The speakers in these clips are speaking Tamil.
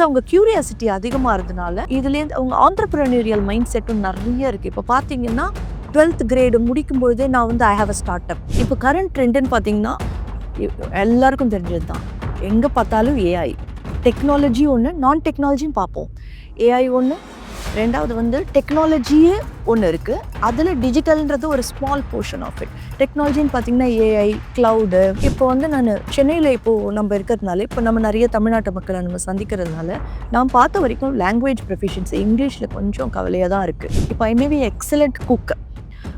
ஸோ அவங்க கியூரியாசிட்டி அதிகமாக இருந்தனால இதுலேருந்து அவங்க ஆண்டர்பிரனியரியல் மைண்ட் செட்டும் நிறைய இருக்குது இப்போ பார்த்தீங்கன்னா டுவெல்த் கிரேடு முடிக்கும் பொழுதே நான் வந்து I have a start up இப்போ கரண்ட் ட்ரெண்டுன்னு பார்த்தீங்கன்னா எல்லாருக்கும் தெரிஞ்சது தான் எங்கே பார்த்தாலும் ஏஐ டெக்னாலஜி ஒன்று நான் டெக்னாலஜியும் பார்ப்போம். ஏஐ ஒன்று ரெண்டாவது வந்து டெக்னாலஜியே ஒன்று இருக்குது அதில் டிஜிட்டல்ன்றது ஒரு ஸ்மால் போர்ஷன் ஆஃப் இட் டெக்னாலஜின்னு பார்த்தீங்கன்னா ஏஐ க்ளவுடு இப்போ வந்து நான் சென்னையில் இப்போது நம்ம இருக்கிறதுனால இப்போ நம்ம நிறைய தமிழ்நாட்டு மக்களை நம்ம சந்திக்கிறதுனால நான் பார்த்த வரைக்கும் லாங்குவேஜ் ப்ரொஃபிஷியன்சி இங்கிலீஷில் கொஞ்சம் கவலையாக தான் இருக்குது இப்போ I maybe excellent cook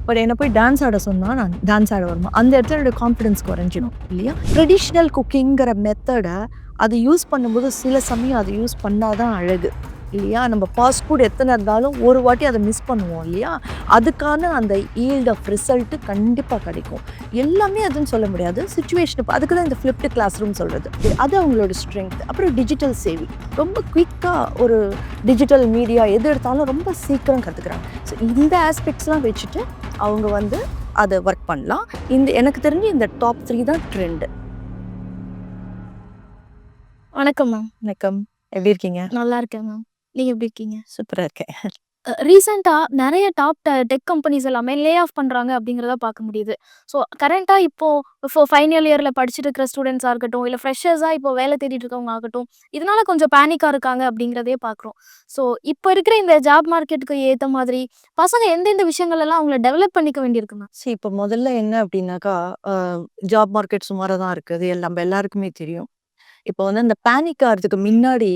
but என்னை போய் டான்ஸ் ஆட சொன்னால் நான் டான்ஸ் ஆட வருமா? அந்த இடத்துல என்னோட கான்ஃபிடன்ஸ் குறைஞ்சிடும் இல்லையா? ட்ரெடிஷ்னல் குக்கிங்கிற மெத்தடை அது யூஸ் பண்ணும்போது சில சமயம் அதை யூஸ் பண்ணால் தான் அழகு. இல்லையா? நம்ம ஃபாஸ்ட் ஃபுட் எத்தனை இருந்தாலும் ஒரு வாட்டி அதை மிஸ் பண்ணுவோம் இல்லையா? அதுக்கான அந்த ஈல்ட் ஆஃப் ரிசல்ட்டு கண்டிப்பாக கிடைக்கும். எல்லாமே அதுன்னு சொல்ல முடியாது. சுச்சுவேஷன் அதுக்கு தான் இந்த ஃப்ளிப்டு கிளாஸ் ரூம் சொல்கிறது அது அவங்களோட ஸ்ட்ரென்த் அப்புறம் டிஜிட்டல் சேவி ரொம்ப குயிக்காக ஒரு டிஜிட்டல் மீடியா எது எடுத்தாலும் ரொம்ப சீக்கிரம் கற்றுக்குறாங்க ஸோ இந்த ஆஸ்பெக்ட்ஸ்லாம் வச்சுட்டு அவங்க வந்து அதை ஒர்க் பண்ணலாம். இந்த எனக்கு தெரிஞ்சு இந்த டாப் த்ரீ தான் ட்ரெண்டு வணக்கம் மேம் வணக்கம். எப்படி இருக்கீங்க? நல்லா இருக்கேன் மேம் நீங்க எப்படி இருக்கீங்க? சூப்பராக இருக்கேன். ரீசெண்டா நிறைய டாப் டெக் கம்பெனிஸ் எல்லாமே லே ஆஃப் பண்றாங்க அப்படிங்கிறத பார்க்க முடியுது. ஸோ கரண்டா இப்போ இப்போ ஃபைனல் இயர்ல படிச்சுட்டு இருக்கிற ஸ்டூடெண்ட்ஸா இருக்கட்டும் இல்ல ஃப்ரெஷர்ஸா இப்போ வேலை தேடிட்டு இருக்கவங்க ஆகட்டும் இதனால கொஞ்சம் பேனிக்கா இருக்காங்க அப்படிங்கிறதே பார்க்குறோம் ஸோ இப்போ இருக்கிற இந்த ஜாப் மார்க்கெட்டுக்கு ஏத்த மாதிரி பசங்க எந்தெந்த விஷயங்கள் எல்லாம் அவங்கள டெவலப் பண்ணிக்க வேண்டியிருக்கு மேம் சரி இப்போ முதல்ல என்ன அப்படின்னாக்கா ஜாப் மார்க்கெட் சுமாராக தான் இருக்குது. இது நம்ம எல்லாருக்குமே தெரியும். இப்போ வந்து அந்த பேனிக் ஆகிறதுக்கு முன்னாடி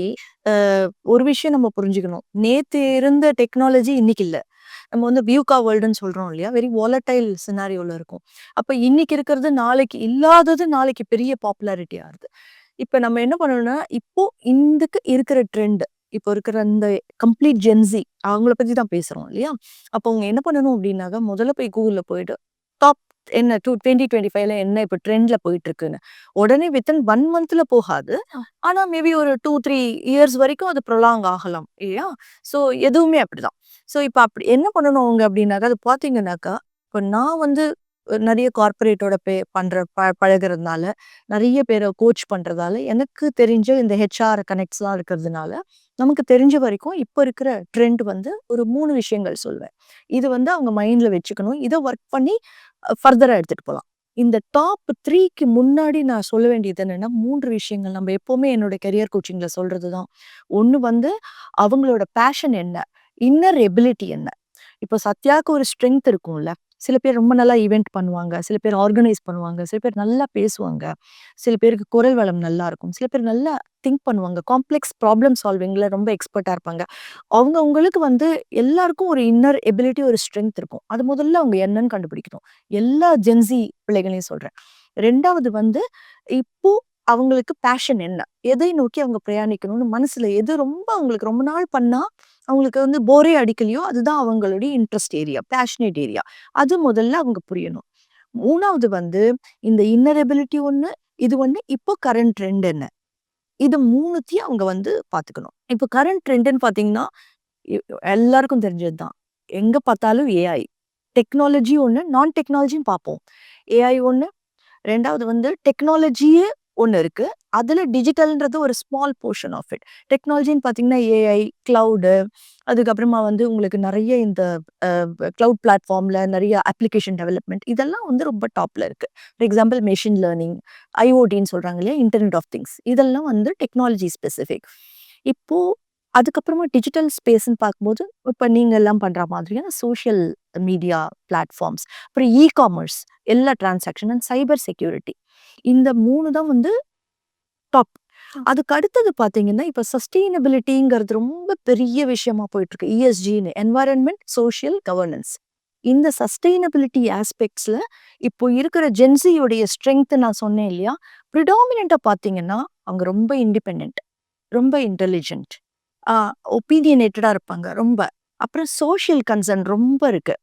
ஒரு விஷயம் நம்ம புரிஞ்சுக்கணும். நேத்து இருந்த டெக்னாலஜி இன்னைக்கு இல்லை. நம்ம வந்து வியூகா வேர்ல்டுன்னு சொல்றோம் இல்லையா? வெரி வாலட்டைல் சினாரியோல இருக்கும். அப்போ இன்னைக்கு இருக்கிறது நாளைக்கு இல்லாதது நாளைக்கு பெரிய பாப்புலாரிட்டி ஆகுது. இப்போ நம்ம என்ன பண்ணணும்னா இப்போ இந்துக்கு இருக்கிற ட்ரெண்ட் இப்போ இருக்கிற அந்த கம்ப்ளீட் ஜென்சி அவங்கள பத்தி தான் பேசுறோம் இல்லையா? அப்போ அவங்க என்ன பண்ணணும் அப்படின்னாக்கா முதல்ல போய் கூகுள்ல போயிட்டு டாப் என்ன டூ டுவெண்ட்டி டுவெண்ட்டி ஃபைவ்ல என்ன இப்போ ட்ரெண்ட்ல போயிட்டு இருக்குன்னு உடனே வித்தின் ஒன் மந்த்ல போகாது. ஆ. ஆனா மேபி ஒரு டூ த்ரீ இயர்ஸ் வரைக்கும் அது ப்ரொலாங் ஆகலாம் இல்லையா? ஸோ எதுவுமே அப்படிதான். ஸோ இப்போ அப்படி என்ன பண்ணணும் அவங்க அப்படின்னாக்கா அது பார்த்தீங்கன்னாக்கா இப்போ நான் வந்து நிறைய கார்ப்பரேட்டோட பே பண்ற ப பழகுறதுனால நிறைய பேரை கோச் பண்றதால எனக்கு தெரிஞ்ச இந்த ஹெச்ஆர் கனெக்ட்ஸ்லாம் இருக்கிறதுனால நமக்கு தெரிஞ்ச வரைக்கும் இப்போ இருக்கிற ட்ரெண்ட் வந்து ஒரு மூணு விஷயங்கள் சொல்வேன். இது வந்து அவங்க மைண்ட்ல வச்சுக்கணும். இதை ஒர்க் பண்ணி ஃபர்தராக எடுத்துட்டு போகலாம் இந்த டாப் த்ரீக்கு முன்னாடி நான் சொல்ல வேண்டியது என்னென்னா மூன்று விஷயங்கள். நம்ம எப்போவுமே என்னோட கெரியர் கோச்சிங்கில் சொல்கிறது தான். ஒன்று வந்து அவங்களோட பேஷன் என்ன? இன்னர் எபிலிட்டி என்ன? இப்போ சத்யாவுக்கு ஒரு ஸ்ட்ரென்த் இருக்கும்ல. சில பேர் ரொம்ப நல்லா ஈவெண்ட் பண்ணுவாங்க. சில பேர் ஆர்கனைஸ் பண்ணுவாங்க. சில பேர் நல்லா பேசுவாங்க. சில பேருக்கு குரல் வளம் நல்லா இருக்கும். சில பேர் நல்லா திங்க் பண்ணுவாங்க. காம்ப்ளெக்ஸ் ப்ராப்ளம் சால்விங்கில் ரொம்ப எக்ஸ்பர்ட்டாக இருப்பாங்க. அவங்க அவங்களுக்கு வந்து எல்லாருக்கும் ஒரு இன்னர் எபிலிட்டி ஒரு ஸ்ட்ரென்த் இருக்கும். அது முதல்ல அவங்க என்னன்னு கண்டுபிடிக்கணும். எல்லா ஜென்சி பிள்ளைகளையும் சொல்கிறேன் ரெண்டாவது வந்து இப்போ அவங்களுக்கு பேஷன் என்ன? எதை நோக்கி அவங்க பிரயாணிக்கணும்னு மனசுல எது ரொம்ப அவங்களுக்கு ரொம்ப நாள் பண்ணா அவங்களுக்கு வந்து போரே அடிக்கலையோ அதுதான் அவங்களுடைய இன்ட்ரெஸ்ட் ஏரியா பேஷனேட் ஏரியா அது முதல்ல அவங்க புரியணும். மூணாவது வந்து இந்த இன்னர் எபிலிட்டி இது ஒன்று இப்போ கரண்ட் ட்ரெண்ட் என்ன? இது மூணுத்தையும் அவங்க வந்து பார்த்துக்கணும். இப்போ கரண்ட் ட்ரெண்டுன்னு பார்த்தீங்கன்னா எல்லாருக்கும் தெரிஞ்சது தான் எங்கே பார்த்தாலும் ஏஐ டெக்னாலஜி ஒன்று நான் டெக்னாலஜின்னு பார்ப்போம். ஏஐ ஒன்று ரெண்டாவது வந்து டெக்னாலஜியே ஒன்று இருக்குது அதில் டிஜிட்டல்ன்றது ஒரு ஸ்மால் போர்ஷன் ஆஃப் இட் டெக்னாலஜின்னு பார்த்தீங்கன்னா ஏஐ கிளவுடு அதுக்கப்புறமா வந்து உங்களுக்கு நிறைய இந்த கிளவுட் பிளாட்ஃபார்மில் நிறைய அப்ளிகேஷன் டெவலப்மெண்ட் இதெல்லாம் வந்து ரொம்ப டாப்பில் இருக்குது ஃபார் எக்ஸாம்பிள் மெஷின் லேர்னிங் ஐஓடின்னு சொல்கிறாங்க இல்லையா? இன்டர்நெட் ஆஃப் திங்ஸ் இதெல்லாம் வந்து டெக்னாலஜி ஸ்பெசிஃபிக் இப்போது அதுக்கப்புறமா டிஜிட்டல் ஸ்பேஸ்ன்னு பார்க்கும்போது இப்போ நீங்கள் எல்லாம் பண்ணுற மாதிரியான சோஷியல் மீடியா பிளாட்ஃபார்ம்ஸ் அப்புறம் இ காமர்ஸ் எல்லா டிரான்சாக்ஷன் அண்ட் சைபர் செக்யூரிட்டி இந்த மூணு தான் வந்து டாப் அதுக்கு அடுத்தது பாத்தீங்கன்னா இப்ப சஸ்டெயினபிலிட்டிங்கிறது ரொம்ப பெரிய விஷயமா போயிட்டு இருக்கு இஎஸ்ஜின்னு என்வாயரன்மெண்ட் சோஷியல் கவர்னன்ஸ் இந்த சஸ்டெயினபிலிட்டி ஆஸ்பெக்ட்ஸ்ல இப்போ இருக்கிற ஜென்சியோடைய ஸ்ட்ரென்த் நான் சொன்னேன் இல்லையா? ப்ரிடாமினா பாத்தீங்கன்னா அவங்க ரொம்ப இண்டிபெண்ட் ரொம்ப இன்டெலிஜென்ட் ஒப்பீனியனேட்டடா இருப்பாங்க ரொம்ப. அப்புறம் சோஷியல் கன்சர்ன் ரொம்ப இருக்கு.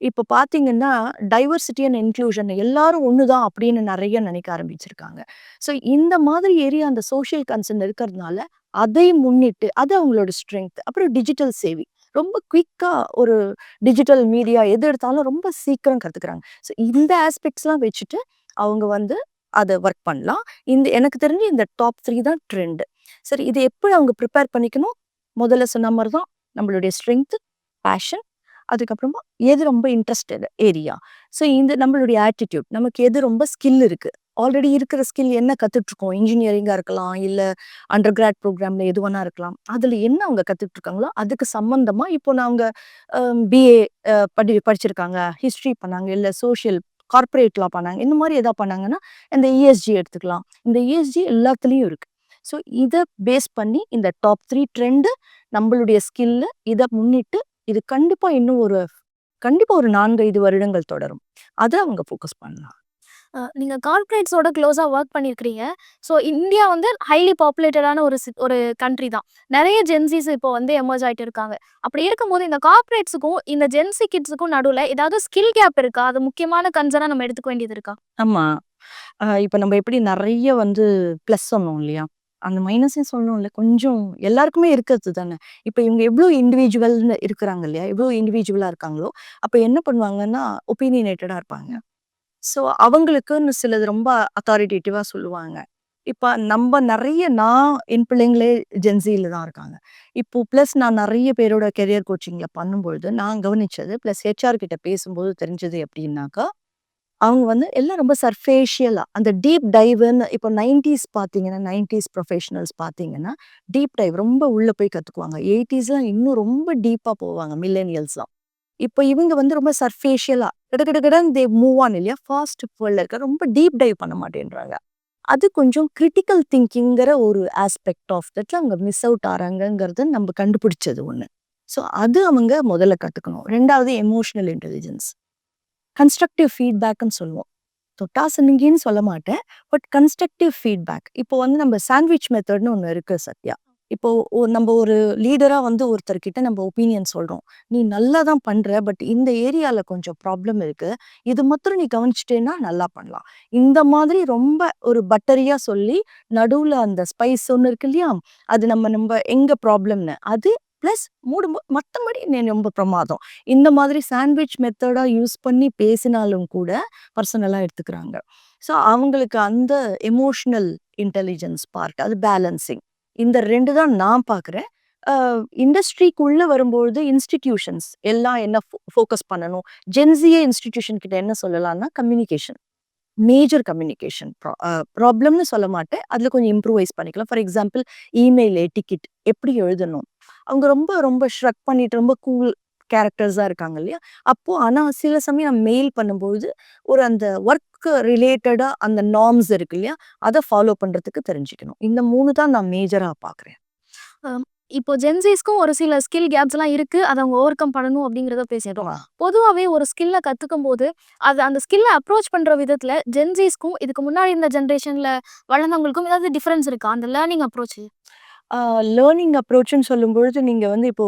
இப்போ பார்த்தீங்கன்னா டைவர்சிட்டி அண்ட் இன்க்ளூஷன் எல்லாரும் ஒன்று தான் அப்படின்னு நிறைய நினைக்க ஆரம்பிச்சிருக்காங்க. ஸோ இந்த மாதிரி ஏரியா அந்த சோஷியல் கன்சர்ன் இருக்கிறதுனால அதை முன்னிட்டு அது அவங்களோட ஸ்ட்ரென்த் அப்புறம் டிஜிட்டல் சேவி ரொம்ப குயிக்காக ஒரு டிஜிட்டல் மீடியா எது எடுத்தாலும் ரொம்ப சீக்கிரம் கற்றுக்குறாங்க ஸோ இந்த ஆஸ்பெக்ட்ஸ்லாம் வச்சுட்டு அவங்க வந்து அதை ஒர்க் பண்ணலாம். இந்த எனக்கு தெரிஞ்சு இந்த டாப் த்ரீ தான் ட்ரெண்டு சரி இது எப்படி அவங்க ப்ரிப்பேர் பண்ணிக்கணும்? முதல்ல சொன்ன மாதிரி தான் நம்மளுடைய ஸ்ட்ரென்த்து பேஷன் அதுக்கப்புறமா எது ரொம்ப இன்ட்ரெஸ்டட் ஏரியா ஸோ இந்த நம்மளுடைய ஆட்டிடியூட் நமக்கு எது ரொம்ப ஸ்கில் இருக்குது ஆல்ரெடி இருக்கிற ஸ்கில் என்ன கற்றுட்ருக்கோம் இன்ஜினியரிங்காக இருக்கலாம் இல்லை அண்டர் கிராட் ப்ரோக்ராம்ல எது வேணா இருக்கலாம். அதில் என்ன அவங்க கற்றுட்ருக்காங்களோ அதுக்கு சம்மந்தமாக இப்போ நாங்க பிஏ படி படிச்சிருக்காங்க. ஹிஸ்ட்ரி பண்ணாங்க இல்லை சோஷியல் கார்ப்பரேட்லாம் பண்ணாங்க. இந்த மாதிரி எதா பண்ணாங்கன்னா இந்த இஎஸ்ஜி எடுத்துக்கலாம். இந்த இஎஸ்ஜி எல்லாத்துலேயும் இருக்குது ஸோ இதை பேஸ் பண்ணி இந்த டாப் த்ரீ ட்ரெண்டு நம்மளுடைய ஸ்கில்ல இதை முன்னிட்டு இது கண்டிப்பா இன்னும் ஒரு கண்டிப்பா ஒரு நான்கு ஐந்து வருடங்கள் தொடரும். அதை அவங்க ஃபோக்கஸ் பண்ணலாம். அஹ் நீங்க கார்ப்பரேட்ஸோட க்ளோஸா ஒர்க் பண்ணியிருக்கிறீங்க ஸோ இந்தியா வந்து ஹைலி பாப்புலேட்டடான ஒரு சி- ஒரு கண்ட்ரி தான். நிறைய ஜென்சிஸ் இப்போ வந்து எமர்ஜ் ஆயிட்டு இருக்காங்க. அப்படி இருக்கும்போது இந்த கார்ப்பரேட்ஸுக்கும் இந்த ஜென்சி கிட்ஸுக்கும் நடுவில் ஏதாவது ஸ்கில் கேப் இருக்கா? அது முக்கியமான கன்சர்னா நம்ம எடுத்துக்க வேண்டியது இருக்கா? ஆமா. ஆஹ் இப்ப நம்ம எப்படி நிறைய வந்து ப்ளஸ் சொன்னோம் இல்லையா? அந்த மைனஸையும் சொல்லணும்ல. கொஞ்சம் எல்லாருக்குமே இருக்கிறது தானே. இப்போ இவங்க எவ்வளோ இண்டிவிஜுவல்னு இருக்கிறாங்க இல்லையா? எவ்வளோ இண்டிவிஜுவலாக இருக்காங்களோ? அப்போ என்ன பண்ணுவாங்கன்னா ஒப்பீனியனேட்டடாக இருப்பாங்க. ஸோ அவங்களுக்குன்னு சிலது ரொம்ப அத்தாரிட்டேட்டிவாக சொல்லுவாங்க. இப்போ நம்ம நிறைய நான் என் பிள்ளைங்களே ஜென்சியில் தான் இருக்காங்க. இப்போ ப்ளஸ் நான் நிறைய பேரோட கெரியர் கோச்சிங்கில் பண்ணும்பொழுது நான் கவனிச்சது ப்ளஸ் ஹெச்ஆர் கிட்ட பேசும்போது தெரிஞ்சது எப்படின்னாக்கா அவங்க வந்து எல்லாம் ரொம்ப சர்ஃபேஷியலா அந்த டீப் டைவ்னு இப்போ நைன்டிஸ் பார்த்தீங்கன்னா நைன்டிஸ் ப்ரொஃபஷனல்ஸ் பார்த்தீங்கன்னா டீப் டைவ் ரொம்ப உள்ளே போய் கற்றுக்குவாங்க எயிட்டிஸ்லாம் இன்னும் ரொம்ப டீப்பாக போவாங்க மில்லேனியல்ஸ்லாம் இப்போ இவங்க வந்து ரொம்ப சர்ஃபேஷியலா கிட கிட கிடன்னு தே மூவ் ஆன் இல்லையா ஃபாஸ்ட் வேர்ல்டில் இருக்க ரொம்ப டீப் டைவ் பண்ண மாட்டேன்றாங்க. அது கொஞ்சம் கிரிட்டிக்கல் திங்கிங்கிற ஒரு ஆஸ்பெக்ட் ஆஃப் தட்ல அவங்க மிஸ் அவுட் ஆகிறாங்கங்கிறது நம்ம கண்டுபிடிச்சது ஒன்று ஸோ அது அவங்க முதல்ல கற்றுக்கணும் ரெண்டாவது எமோஷனல் இன்டெலிஜென்ஸ் கன்ஸ்ட்ரக்டிவ் ஃபீட்பேக்குன்னு சொல்லுவோம். தொட்டாசனிங்கின்னு சொல்ல மாட்டேன். பட் கன்ஸ்ட்ரக்டிவ் ஃபீட்பேக் இப்போ வந்து நம்ம சாண்ட்விச் மெத்தட்னு ஒன்று இருக்குது சத்யா. இப்போ நம்ம ஒரு லீடராக வந்து ஒருத்தர்கிட்ட நம்ம ஒப்பீனியன் சொல்கிறோம் நீ நல்லா தான் பண்ணுற பட் இந்த ஏரியாவில் கொஞ்சம் ப்ராப்ளம் இருக்குது இது மாத்திரம் நீ கவனிச்சிட்டேன்னா நல்லா பண்ணலாம். இந்த மாதிரி ரொம்ப ஒரு பட்டரியாக சொல்லி நடுவில் அந்த ஸ்பைஸ் ஒன்று இருக்கு இல்லையா? அது நம்ம நம்ம எங்கே ப்ராப்ளம்னு அது ப்ளஸ் மூடு மற்றபடி நான் ரொம்ப பிரமாதம். இந்த மாதிரி சாண்ட்விச் மெத்தடா யூஸ் பண்ணி பேசினாலும் கூட பர்சனலாக எடுத்துக்கிறாங்க. ஸோ அவங்களுக்கு அந்த எமோஷனல் இன்டெலிஜென்ஸ் பார்ட் அது பேலன்சிங். இந்த ரெண்டு தான் நான் பார்க்குறேன் இண்டஸ்ட்ரிக்குள்ள வரும்பொழுது இன்ஸ்டிடியூஷன்ஸ் எல்லாம் என்ன ஃபோக்கஸ் பண்ணணும்? ஜென்சிய இன்ஸ்டிடியூஷன் கிட்ட என்ன சொல்லலாம்னா கம்யூனிகேஷன். மேஜர் கம்யூனிகேஷன் ப்ராப்ளம்னு சொல்ல மாட்டேன். அதில் கொஞ்சம் இம்ப்ரூவைஸ் பண்ணிக்கலாம். ஃபார் எக்ஸாம்பிள் இமெயில் டிக்கெட் எப்படி எழுதணும்? அவங்க ரொம்ப ரொம்ப ஷ்ரக் பண்ணிட்டு ரொம்ப கூல் கேரக்டர்ஸாக இருக்காங்க இல்லையா? அப்போது ஆனால் சில சமயம் மெயில் பண்ணும்பொழுது ஒரு அந்த ஒர்க் ரிலேட்டடாக அந்த நார்ம்ஸ் இருக்கு இல்லையா? அதை ஃபாலோ பண்ணுறதுக்கு தெரிஞ்சுக்கணும். இந்த மூணு தான் நான் மேஜராக பார்க்குறேன். இப்போ ஜென்சிஸ்க்கும் ஒரு சில ஸ்கில் கேப்ஸ் எல்லாம் இருக்கு. அதை அவங்க ஓவர் கம் பண்ணணும் அப்படிங்கிறத பேசிட்டோம். பொதுவாகவே ஒரு ஸ்கில்ல கத்துக்கும் போது அது அந்த ஸ்கில்லை அப்ரோச் பண்ற விதத்துல ஜென்சிஸ்க்கும் இதுக்கு முன்னாடி இந்த ஜென்ரேஷன்ல வளர்ந்தவங்களுக்கும் ஏதாவது டிஃபரன்ஸ் இருக்கா? அந்த லேர்னிங் அப்ரோச் லேர்னிங் அப்ரோச்னு சொல்லும்பொழுது நீங்கள் வந்து இப்போ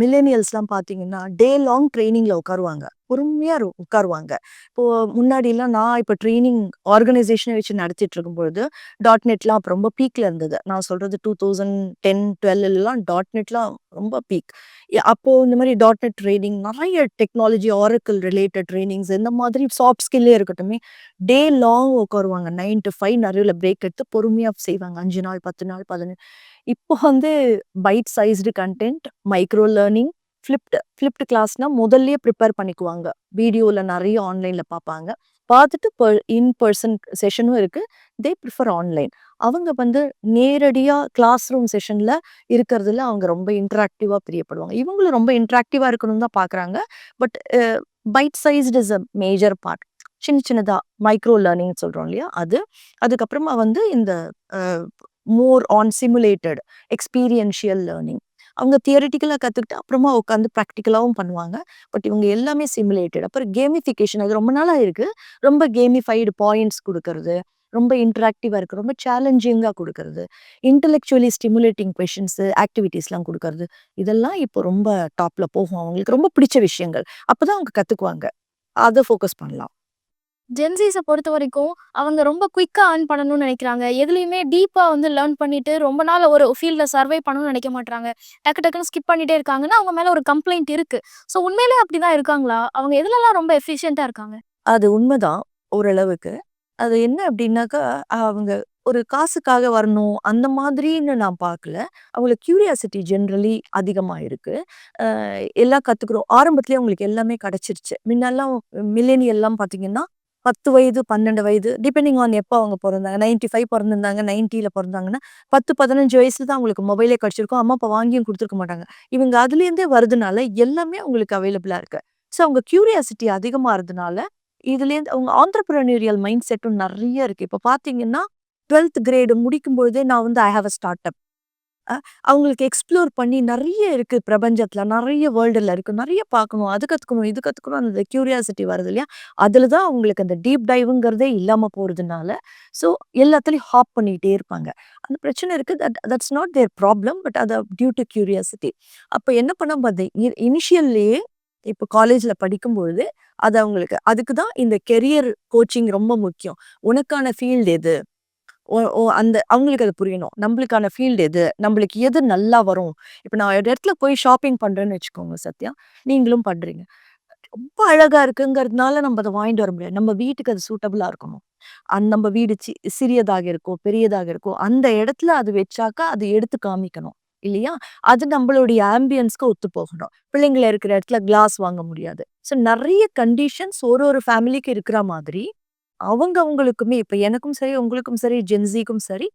மில்லேனியல்ஸ்லாம் பார்த்தீங்கன்னா டே லாங் ட்ரைனிங்கில் உட்காருவாங்க பொறுமையாக உட்காருவாங்க இப்போ முன்னாடிலாம் நான் இப்போ ட்ரைனிங் ஆர்கனைசேஷனை வச்சு நடத்திட்டு இருக்கும்பொழுது டாட் நெட்லாம் அப்போ ரொம்ப பீக்ல இருந்தது. நான் சொல்றது டூ தௌசண்ட் டென் டுவெல்லாம் டாட் நெட்லாம் ரொம்ப பீக் அப்போ இந்த மாதிரி. டாட் நெட் ட்ரைனிங் நிறைய டெக்னாலஜி ஆரக்கிள் ரிலேட்டட் ட்ரைனிங்ஸ் இந்த மாதிரி சாஃப்ட் ஸ்கில்லே இருக்கட்டுமே டே லாங் உட்காருவாங்க நைன் டு ஃபைவ் நிறைய பிரேக் எடுத்து பொறுமையாக செய்வாங்க. அஞ்சு நாள் பத்து நாள் பதினஞ்சு இப்போ வந்து bite sized content micro learning flipped flipped கிளாஸ்னால் முதல்லயே ப்ரிப்பேர் பண்ணிக்குவாங்க. வீடியோவில் நிறைய ஆன்லைனில் பார்ப்பாங்க. பார்த்துட்டு பர் இன் பர்சன் செஷனும் இருக்குது தே ப்ரிஃபர் ஆன்லைன் அவங்க வந்து நேரடியாக கிளாஸ் ரூம் செஷனில் இருக்கிறதுல அவங்க ரொம்ப இன்ட்ராக்டிவாக பிரியப்படுவாங்க. இவங்களும் ரொம்ப இன்ட்ராக்டிவாக இருக்கணும் தான் பார்க்குறாங்க. But bite sized is a major part சின்ன சின்னதாக மைக்ரோ லேர்னிங் சொல்கிறோம் இல்லையா? அது. அதுக்கப்புறமா வந்து இந்த more on simulated experiential learning அவங்க தியரிட்டிக்கலாக கற்றுக்கிட்டு அப்புறமா உட்காந்து ப்ராக்டிக்கலாகவும் பண்ணுவாங்க. பட் இவங்க எல்லாமே சிமுலேட்டட் அப்புறம் கேமிஃபிகேஷன் அது ரொம்ப நாளாக இருக்குது ரொம்ப கேமிஃபைடு பாயிண்ட்ஸ் கொடுக்கறது ரொம்ப இன்ட்ராக்டிவாக இருக்குது ரொம்ப சேலஞ்சிங்காக கொடுக்கறது இன்டெலெக்சுவலி ஸ்டிமுலேட்டிங் கொஷின்ஸு ஆக்டிவிட்டீஸ்லாம் கொடுக்கறது இதெல்லாம் இப்போ ரொம்ப டாப்பில் போகும். அவங்களுக்கு ரொம்ப பிடிச்ச விஷயங்கள். அப்போ தான் அவங்க கற்றுக்குவாங்க அதை ஃபோக்கஸ் பண்ணலாம். ஜென்சிஸை பொறுத்த வரைக்கும் அவங்க ரொம்ப குயிக்காக ஏர்ன் பண்ணணும்னு நினைக்கிறாங்க. எதுலேயுமே டீப்பாக வந்து லேர்ன் பண்ணிட்டு ரொம்ப நாள் ஒரு ஃபீல்டில் சர்வை பண்ணணும்னு நினைக்க மாட்டாங்க டக்கு டக்குன்னு ஸ்கிப் பண்ணிட்டே இருக்காங்கன்னா அவங்க மேலே ஒரு கம்ப்ளைண்ட் இருக்குது ஸோ உண்மையிலே அப்படிதான் இருக்காங்களா? அவங்க எதுலலாம் ரொம்ப எஃபிஷியண்ட்டாக இருக்காங்க? அது உண்மைதான் ஓரளவுக்கு. அது என்ன அப்படின்னாக்கா, அவங்க ஒரு காசுக்காக வரணும், அந்த மாதிரின்னு நான் பார்க்கல. அவங்களுக்கு கியூரியாசிட்டி ஜென்ரலி அதிகமாக இருக்குது எல்லாம் கற்றுக்குறோம் ஆரம்பத்துலேயே அவங்களுக்கு எல்லாமே கிடச்சிருச்சு. முன்னெல்லாம் மில்லேனியல்லாம் பார்த்தீங்கன்னா, 10 வயது, 12 வயது டிபெண்டிங் ஆன் எப்போ அவங்க பிறந்தாங்க நைன்டி ஃபைவ் பிறந்திருந்தாங்க நைன்ட்டியில் பிறந்தாங்கன்னா பத்து பதினஞ்சு வயசுல தான் அவங்களுக்கு மொபைலே கிடச்சிருக்கும் அம்மா, அப்பா வாங்கியும் கொடுத்துருக்க மாட்டாங்க. இவங்க அதுலேருந்தே வருதுனால எல்லாமே அவங்களுக்கு அவைலபிளாக இருக்கு. ஸோ அவங்க கியூரியாசிட்டி அதிகமாக இருந்தனால, இதுலேருந்து அவங்க ஆன்டர்பிரினியூரியல் மைண்ட் செட்டும் நிறைய இருக்குது இப்போ பார்த்தீங்கன்னா, 12த் கிரேடு முடிக்கும் பொழுதே நான் வந்து I have a start up. அவங்களுக்கு எக்ஸ்ப்ளோர் பண்ணி நிறைய இருக்குது பிரபஞ்சத்தில் நிறைய வேர்ல்டில் இருக்குது நிறைய பார்க்கணும். அது கற்றுக்கணும் இது கற்றுக்கணும் அந்த க்யூரியாசிட்டி வருது இல்லையா? அதில் தான் அவங்களுக்கு அந்த டீப் டைவுங்கிறதே இல்லாமல் போகிறதுனால ஸோ எல்லாத்துலேயும் ஹாப் பண்ணிகிட்டே இருப்பாங்க. அந்த பிரச்சனை இருக்குது that that's not their problem. But அது டியூ டூ க்யூரியாசிட்டி அப்போ என்ன பண்ண பார்த்தீங்க இனிஷியல்லையே இப்போ காலேஜில் படிக்கும்பொழுது, அது அவங்களுக்கு அதுக்கு தான் இந்த கெரியர் கோச்சிங் ரொம்ப முக்கியம். உனக்கான ஃபீல்டு எது? ஓ ஓ அந்த அவங்களுக்கு அது புரியணும். நம்மளுக்கான ஃபீல்டு எது? நம்மளுக்கு எது நல்லா வரும்? இப்போ நான் ஒரு இடத்துல போய் ஷாப்பிங் பண்ணுறேன்னு வச்சுக்கோங்க சத்யா. நீங்களும் பண்ணுறீங்க ரொம்ப அழகா இருக்குங்கிறதுனால நம்ம அதை வாங்கிட்டு வர முடியாது. நம்ம வீட்டுக்கு அது சூட்டபிளா இருக்கணும். அந் நம்ம வீடு சி சிறியதாக இருக்கோ, பெரியதாக இருக்கோ, அந்த இடத்துல அது வச்சாக்கா அது எடுத்து காமிக்கணும். இல்லையா? அது நம்மளுடைய ஆம்பியன்ஸ்க்கு ஒத்து போகணும். பிள்ளைங்கள இருக்கிற இடத்துல கிளாஸ் வாங்க முடியாது. ஸோ நிறைய கண்டிஷன்ஸ் ஒரு ஒரு ஃபேமிலிக்கு இருக்கிற மாதிரி, அவங்க அவங்களுக்குமே இப்ப எனக்கும் சரி, உங்களுக்கும் சரி, ஜென்ஸிக்கும் சரி,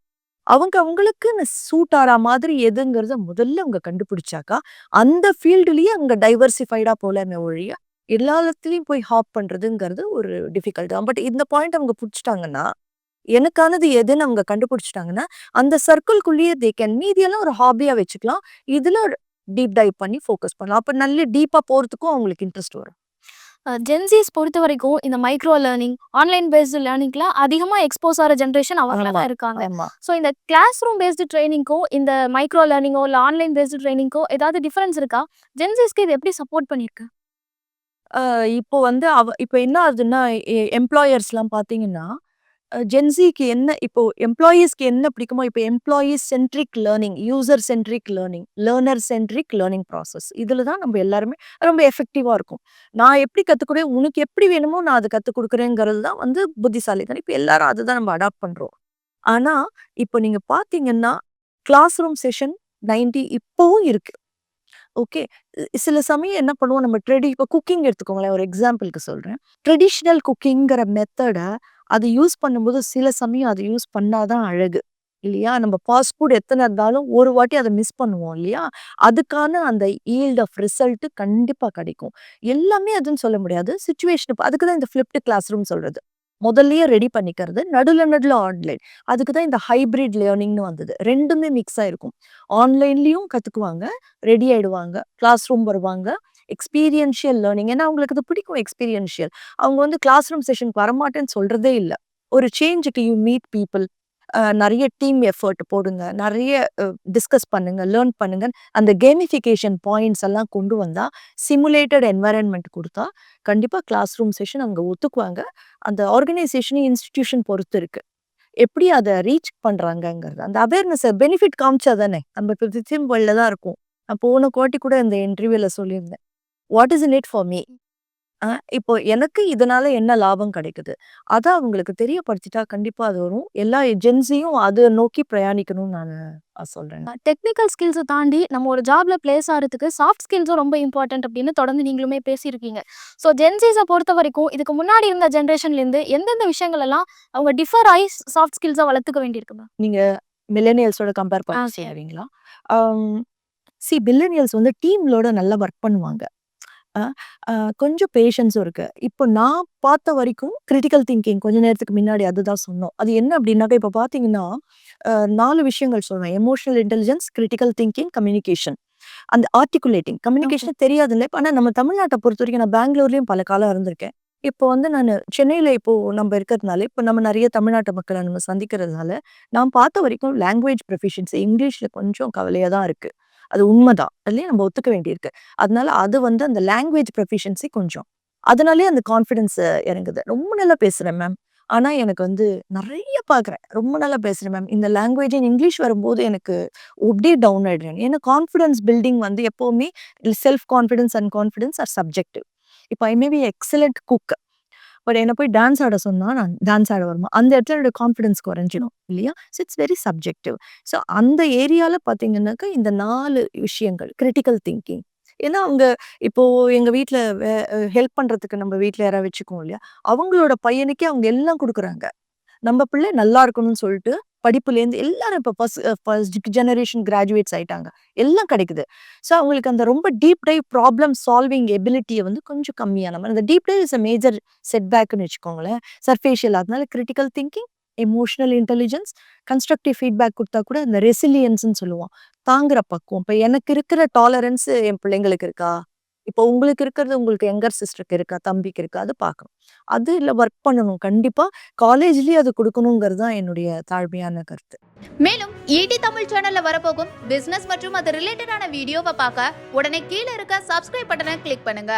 அவங்க அவங்களுக்குன்னு சூட் ஆற மாதிரி எதுங்கிறத முதல்ல அவங்க கண்டுபிடிச்சாக்கா, அந்த ஃபீல்டுலயே அவங்க டைவர்சிஃபைடா போலாமே ஒழிய, எல்லாத்துலயும் போய் ஹாப் பண்றதுங்கிறது ஒரு டிஃபிகல்ட் தான். பட் இந்த பாயிண்ட் அவங்க பிடிச்சிட்டாங்கன்னா எனக்கானது எதுன்னு அவங்க கண்டுபிடிச்சிட்டாங்கன்னா அந்த சர்க்கிள்குள்ளேயே தே கேன் மீதியெல்லாம் ஒரு ஹாபியா வச்சுக்கலாம். இதுல டீப் டைவ் பண்ணி ஃபோக்கஸ் பண்ணலாம். அப்ப நல்ல டீப்பா போறதுக்கும் அவங்களுக்கு இன்ட்ரெஸ்ட் வரும். அ ஜென்ஸீஸ் பொறுத்தவரைக்கும் இந்த மைக்ரோ லேர்னிங், ஆன்லைன் பேஸ்டு லேர்னிங்க்குலாம் அதிகமா எக்ஸ்போஸ் ஆற ஜெனரேஷன் அவங்களா ஆமா, தான் இருக்காங்க. ஸோ இந்த கிளாஸ் ரூம் பேஸ்டு ட்ரெய்னிங்க்கும், இந்த மைக்ரோ லேர்னிங்கோ, இல்ல ஆன்லைன் பேஸ்டு ட்ரெய்னிங்க்கோ ஏதாவது டிஃபரன்ஸ் இருக்கா? ஜென்ஸீஸ்க்கு இது எப்படி சப்போர்ட் பண்ணியிருக்கு? இப்போ வந்து அவ இப்ப என்ன ஆகுதுன்னா, எம்ப்ளாயர்ஸ்லாம் பார்த்தீங்கன்னா, ஜென்சிக்கு ஜென்ஸிக்கு என்ன இப்போ எம்ப்ளாயீஸ்க்கு என்ன பிடிக்குமோ, இப்போ employees centric learning, user centric learning, learner centric learning process. இதில் தான் நம்ம எல்லாருமே ரொம்ப எஃபெக்டிவாக இருக்கும். நான் எப்படி கற்றுக்கிறேன் உனக்கு எப்படி வேணுமோ நான் அதை கற்றுக் கொடுக்குறேங்கிறது தான் வந்து புத்திசாலிதான் இப்போ எல்லாரும் அதுதான் நம்ம அடாப்ட் பண்ணுறோம் ஆனால் இப்போ நீங்கள் பார்த்தீங்கன்னா, கிளாஸ் ரூம் செஷன் நைன்டி இப்போவும் இருக்கு. ஓகே. சில சமயம் என்ன பண்ணுவோம், நம்ம ட்ரெடி இப்போ குக்கிங் எடுத்துக்கோங்களேன், ஒரு எக்ஸாம்பிள்க்கு சொல்கிறேன் ட்ரெடிஷ்னல் குக்கிங்கிற மெத்தடை அது யூஸ் பண்ணும்போது சில சமயம் அதை யூஸ் பண்ணாதான் அழகு. இல்லையா? நம்ம பாஸ்போர்ட் எத்தனை இருந்தாலும் ஒரு வாட்டி அதை மிஸ் பண்ணுவோம் இல்லையா? அதுக்கான அந்த ஈல்ட் ஆஃப் ரிசல்ட்டு கண்டிப்பாக கிடைக்கும். எல்லாமே அதுன்னு சொல்ல முடியாது. சுச்சுவேஷன் அதுக்கு தான் இந்த ஃப்ளிப்டு கிளாஸ் ரூம் சொல்கிறது முதல்லயே ரெடி பண்ணிக்கிறது. நடுல நடுல ஆன்லைன். அதுக்கு தான் இந்த ஹைபிரிட் லேர்னிங்னு வந்தது. ரெண்டுமே மிக்ஸ் ஆயிருக்கும். ஆன்லைன்லயும் கத்துக்குவாங்க, ரெடி ஆயிடுவாங்க, கிளாஸ் ரூம் வருவாங்க. Experiential learning. ஏன்னா அவங்களுக்கு அது பிடிக்கும் எக்ஸ்பீரியன்ஷியல். அவங்க வந்து கிளாஸ் ரூம் செஷனுக்கு வரமாட்டேன்னு சொல்றதே இல்லை ஒரு சேஞ்சுக்கு யூ மீட் பீப்பிள். நிறைய டீம் எஃபர்ட் போடுங்க. நிறைய டிஸ்கஸ் பண்ணுங்க, லேர்ன் பண்ணுங்க. அந்த கேமிஃபிகேஷன் பாயிண்ட்ஸ் எல்லாம் கொண்டு வந்தா, சிமுலேட்டட் என்வைரன்மென்ட் கொடுத்தா கண்டிப்பா கிளாஸ் ரூம் செஷன் அவங்க ஒத்துக்குவாங்க. அந்த ஆர்கனைசேஷனும் இன்ஸ்டிடியூஷன் பொறுத்து இருக்கு. எப்படி அத ரீச் பண்றாங்கங்கிறது. அந்த அவேர்னஸ் பெனிஃபிட் காமிச்சா தானே. நம்ம இப்போ வித்தின் தான் இருக்கும் நான் போன கோட்டி கூட இந்த இன்டர்வியூல சொல்லியிருந்தேன். What is in it for me? இப்போ எனக்கு இதனால என்ன லாபம் கிடைக்குது? அத அவங்களுக்கு தெரியப்படுத்திட்டா கண்டிப்பா அது வரும். எல்லா ஜென்ஸியும் அத நோக்கி பிரயாணிக்கணும்னு நானு அ சொல்றேங்க. அ டெக்னிக்கல் ஸ்கில்ஸ தாண்டி நம்ம ஒரு ஜாப்ல பிளேஸ் ஆறதுக்கு சாஃப்ட் ஸ்கில்ஸும் ரொம்ப இம்பார்ட்டன்ட் அப்படின்னு தொடர்ந்து நீங்களுமே பேசியிருக்கீங்க. ஸோ ஜென்ஸீஸ பொறுத்தவரைக்கும் இதுக்கு முன்னாடி இருந்த ஜெனரேஷன்லேருந்து எந்தெந்த விஷயங்கள் எல்லாம் அவங்க டிஃபர் ஆயி சாஃப்ட் ஸ்கில்ஸ வளர்த்துக்க வேண்டியிருக்குங்க? நீங்க மில்லேனியல்ஸோட கம்பேர் ஆ பண்ணி சரி. சொல்றீங்களா? அம் சி மில்லேனியல்ஸ் வந்து டீம்லோட நல்லா வொர்க் பண்ணுவாங்க. கொஞ்சம் பேஷன்ஸும் இருக்கு. இப்போ நான் பார்த்த வரைக்கும் கிரிட்டிக்கல் திங்கிங் கொஞ்ச நேரத்துக்கு முன்னாடி அதுதான் சொன்னோம். அது என்ன அப்படின்னாக்கா, இப்ப பார்த்தீங்கன்னா, அ 4 விஷயங்கள் சொல்வேன். Emotional intelligence, critical thinking, communication. அந்த ஆர்டிகுலேட்டிங் ஓகே. கம்யூனிகேஷன் தெரியாதுல்ல. இப்ப ஆனா நம்ம தமிழ்நாட்ட பொறுத்தவரைக்கும் நான் பெங்களூர்லயும் பல காலம் இருந்திருக்கேன். இப்போ வந்து நானு சென்னையில இப்போ நம்ம இருக்கிறதுனால, இப்போ நம்ம நெறைய தமிழ்நாட்டு மக்கள நம்ம சந்திக்கிறதுனால, நான் பார்த்த வரைக்கும் லாங்குவேஜ் ப்ரொஃபிஷியன்சி இங்கிலீஷ்ல கொஞ்சம் கவலையா தான் இருக்கு. அது உண்மைதான் அதுலயும் நம்ம ஒத்துக்க வேண்டியிருக்கு. அதனால அது வந்து அந்த லாங்குவேஜ் ப்ரொஃபிஷியன்சி கொஞ்சம். அதனாலே அந்த கான்ஃபிடென்ஸ் இறங்குது. ரொம்ப நல்லா பேசுறேன் மேம். ஆனா எனக்கு வந்து நிறைய பார்க்குறேன். ரொம்ப நல்லா பேசுறேன் மேம். இந்த லாங்குவேஜ் இங்கிலீஷ் வரும்போது எனக்கு அப்படியே டவுன் ஆயிடுறேன். ஏன்னா கான்ஃபிடன்ஸ் பில்டிங் வந்து எப்பவுமே self confidence and confidence are subjective. இப்போ I may be excellent cook. But என்னை போய் டான்ஸ் ஆட சொன்னால் நான் டான்ஸ் ஆட வருமா? அந்த இடத்துல என்னோட கான்ஃபிடன்ஸ் குறைஞ்சிடும் இல்லையா? இட்ஸ் வெரி சப்ஜெக்டிவ் ஸோ அந்த ஏரியாவில் பார்த்தீங்கன்னாக்கா இந்த நாலு விஷயங்கள் கிரிட்டிக்கல் திங்கிங் ஏன்னா அவங்க இப்போ எங்க வீட்டில் ஹெல்ப் பண்றதுக்கு நம்ம வீட்டில் யாராவது வச்சுக்கோம் இல்லையா? அவங்களோட பையனுக்கே அவங்க எல்லாம் கொடுக்குறாங்க. நம்ம பிள்ளை நல்லா இருக்கணும்னு சொல்லிட்டு படிப்புலேருந்து எல்லாரும் இப்போ ஃபர்ஸ்ட் ஃபர்ஸ்ட் ஜெனரேஷன் கிராஜுவேட்ஸ் ஆயிட்டாங்க. எல்லாம் கிடைக்குது. ஸோ அவங்களுக்கு அந்த ரொம்ப டீப் டைவ் ப்ராப்ளம் சால்விங் எபிலிட்டியை வந்து கொஞ்சம் கம்மியான மாதிரி அந்த deep dive is a major செட்பேக்குன்னு வச்சுக்கோங்களேன். சர்ஃபேஷியல் அதனால critical thinking emotional intelligence constructive feedback கொடுத்தா கூட இந்த ரெசிலியன்ஸ்னு சொல்லுவோம். தாங்குற பக்குவம். இப்போ எனக்கு இருக்கிற டாலரன்ஸ் என் பிள்ளைங்களுக்கு இருக்கா? இப்போ உங்களுக்கு இருக்கிறது உங்களுக்கு எங்கர் சிஸ்டருக்கு இருக்கா தம்பிக்கு இருக்கா அது பார்க்கணும். அது இல்லை ஒர்க் பண்ணணும் கண்டிப்பாக காலேஜ்லேயே அது கொடுக்கணுங்கிறது தான் என்னுடைய தாழ்மையான கருத்து. மேலும் ஈடி தமிழ் சேனல்ல வரப்போகும் பிசினஸ் மற்றும் அது ரிலேட்டடான வீடியோவை பார்க்க உடனே கீழே இருக்க சப்ஸ்கிரைப் பட்டனை கிளிக் பண்ணுங்க.